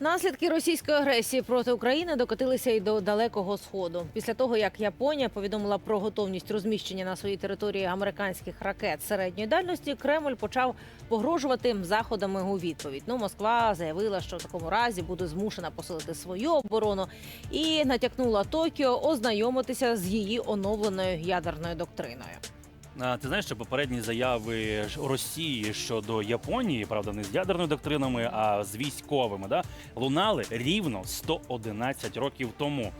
Наслідки російської агресії проти України докотилися й до далекого сходу. Після того, як Японія повідомила про готовність розміщення на своїй території американських ракет середньої дальності, Кремль почав погрожувати заходами у відповідь. Ну, Москва заявила, що в такому разі буде змушена посилити свою оборону і натякнула Токіо ознайомитися з її оновленою ядерною доктриною. Ти знаєш, що попередні заяви Росії щодо Японії, правда, не з ядерними доктринами, а з військовими, да, лунали рівно 111 років тому.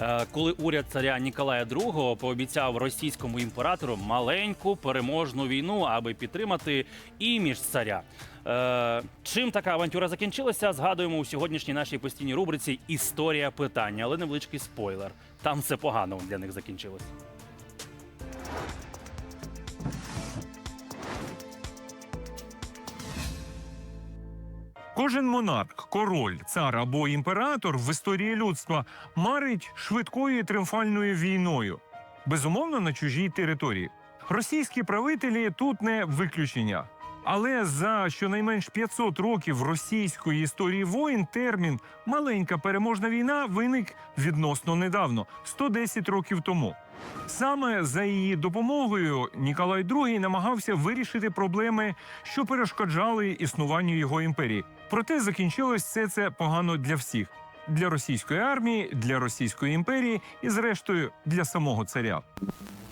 Е, Коли уряд царя Ніколая II пообіцяв російському імператору маленьку переможну війну, аби підтримати імідж царя. Е, чим така авантюра закінчилася? Згадуємо у сьогоднішній нашій постійній рубриці Історія питання, але невеличкий спойлер. Там все погано для них закінчилось. Кожен монарх, король, цар або імператор в історії людства марить швидкою тріумфальною війною, безумовно на чужій території. Російські правителі тут не виключення. Але за щонайменш 500 років російської історії воїн термін маленька переможна війна виник відносно недавно 110 років тому. Саме за її допомогою Ніколай II намагався вирішити проблеми, що перешкоджали існуванню його імперії. Проте закінчилось все це погано для всіх: для російської армії, для російської імперії і, зрештою, для самого царя.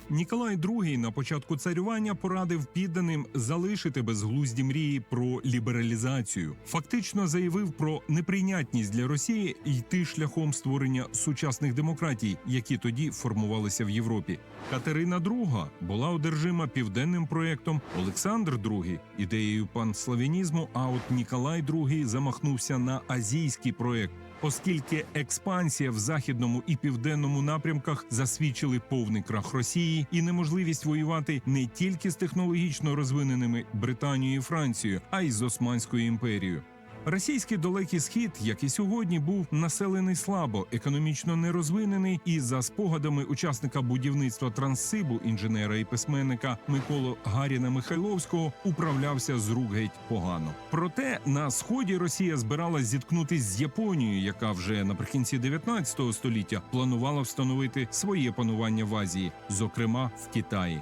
Ніколай II на початку царювання порадив підданим залишити безглузді мрії про лібералізацію. Фактично заявив про неприйнятність для Росії йти шляхом створення сучасних демократій, які тоді формувалися в Європі. Катерина II була одержима південним проєктом, Олександр II – ідеєю панславянізму. А от Ніколай II замахнувся на азійський проєкт. Оскільки експансія в західному і південному напрямках засвідчили повний крах Росії і неможливість воювати не тільки з технологічно розвиненими Британією і Францією, а й з Османською імперією. Російський далекий схід, як і сьогодні, був населений слабо, економічно нерозвинений, і за спогадами учасника будівництва Транссибу, інженера і письменника Миколу Гаріна Михайловського, управлявся з рук геть погано. Проте на сході Росія збиралась зіткнутись з Японією, яка вже наприкінці 19 століття планувала встановити своє панування в Азії, зокрема в Китаї.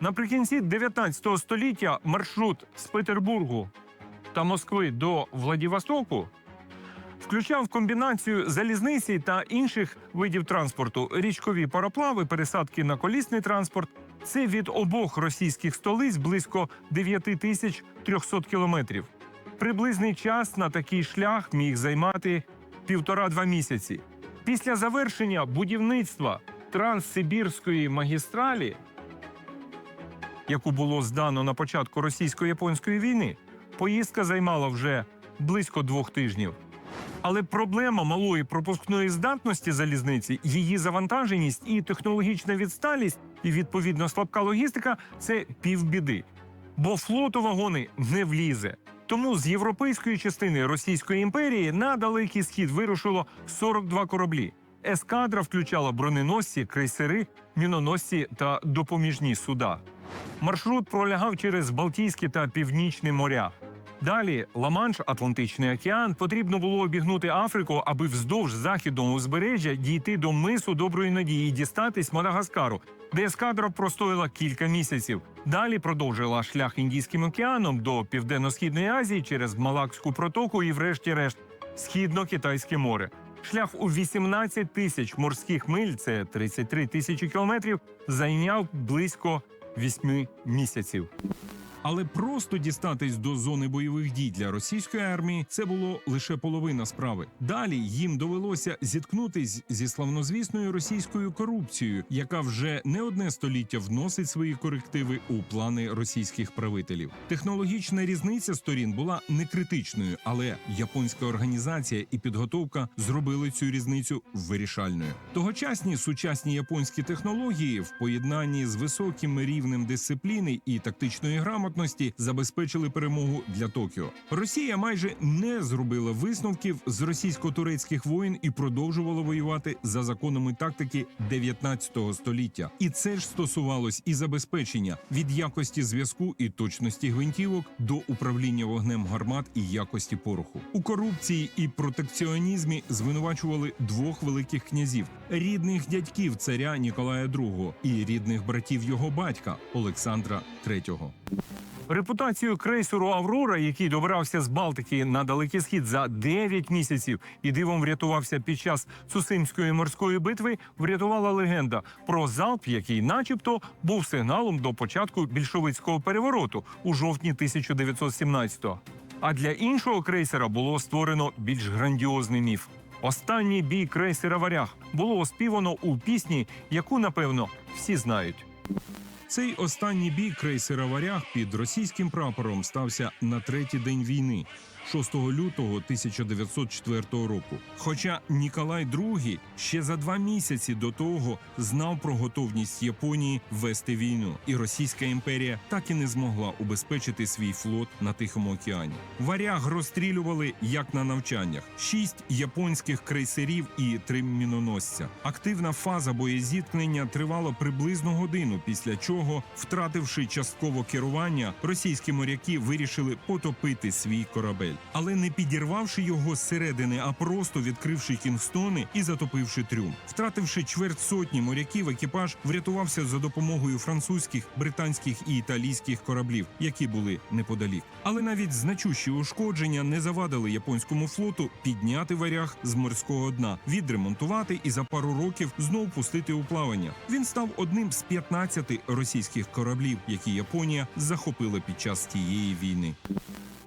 Наприкінці 19 століття маршрут з Петербургу та Москви до Владивостоку включав комбінацію залізниці та інших видів транспорту, річкові пароплави, пересадки на колісний транспорт. Це від обох російських столиць близько 9300 кілометрів. Приблизний час на такий шлях міг займати півтора-два місяці. Після завершення будівництва Транссибірської магістралі, яку було здано на початку російсько-японської війни, поїздка займала вже близько двох тижнів. Але проблема малої пропускної здатності залізниці, її завантаженість і технологічна відсталість, і відповідно слабка логістика це півбіди. Бо флоту вагони не влізе. Тому з європейської частини Російської імперії на далекий схід вирушило 42 кораблі. Ескадра включала броненосці, крейсери, міноносці та допоміжні суда. Маршрут пролягав через Балтійське та Північне моря. Далі Ла-Манш, Атлантичний океан, потрібно було обігнути Африку, аби вздовж західного узбережжя дійти до мису Доброї Надії і дістатись Мадагаскару, де ескадра простояла кілька місяців. Далі продовжила шлях Індійським океаном до Південно-східної Азії через Малакську протоку і, врешті-решт, Східно-Китайське море. Шлях у 18 тисяч морських миль, це 33 тисячі кілометрів, зайняв близько 8 місяців. Але просто дістатись до зони бойових дій для російської армії це було лише половина справи. Далі їм довелося зіткнутись зі славнозвісною російською корупцією, яка вже не одне століття вносить свої корективи у плани російських правителів. Технологічна різниця сторін була не критичною, але японська організація і підготовка зробили цю різницю вирішальною. Тогочасні сучасні японські технології в поєднанні з високим рівнем дисципліни і тактичної грамотності здатності забезпечили перемогу для Токіо. Росія майже не зробила висновків з російсько-турецьких воєн і продовжувала воювати за законами тактики 19 століття. І це ж стосувалось і забезпечення від якості зв'язку і точності гвинтівок до управління вогнем гармат і якості пороху. У корупції і протекціонізмі звинувачували двох великих князів: рідних дядьків царя Ніколая II і рідних братів його батька Олександра III. Репутацію крейсеру Аврора, який добрався з Балтики на далекий схід за 9 місяців і дивом врятувався під час Цусимської морської битви, врятувала легенда про залп, який, начебто, був сигналом до початку більшовицького перевороту у жовтні 1917-го. А для іншого крейсера було створено більш грандіозний міф. Останній бій крейсера Варяг було оспівано у пісні, яку напевно всі знають. Цей останній бій крейсера Варяг під російським прапором стався на третій день війни, 6 лютого 1904 року. Хоча Ніколай II ще за два місяці до того знав про готовність Японії вести війну, і Російська імперія так і не змогла убезпечити свій флот на Тихому океані. Варяг розстрілювали як на навчаннях: шість японських крейсерів і три міноносця. Активна фаза боєзіткнення тривала приблизно годину, після чого, втративши частково керування, російські моряки вирішили потопити свій корабель, але не підірвавши його зсередини, а просто відкривши кінгстони і затопивши трюм. Втративши чверть сотні моряків, екіпаж врятувався за допомогою французьких, британських і італійських кораблів, які були неподалік. Але навіть значущі ушкодження не завадили японському флоту підняти варяг з морського дна, відремонтувати і за пару років знов пустити у плавання. Він став одним з 15 російських кораблів, які Японія захопила під час тієї війни.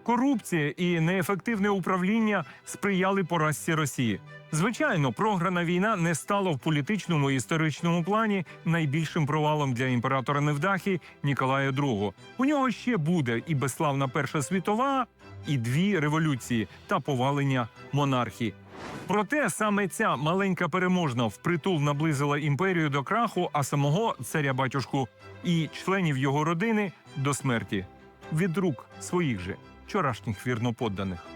Корупція і неефективне управління сприяли поразці Росії. Звичайно, програна війна не стала в політичному і історичному плані найбільшим провалом для імператора Невдахи Ніколая II. У нього ще буде і безславна Перша світова, і дві революції та повалення монархії. Проте саме ця маленька переможна впритул наблизила імперію до краху, а самого царя батюшку і членів його родини до смерті від рук своїх же вчорашніх вірноподданих.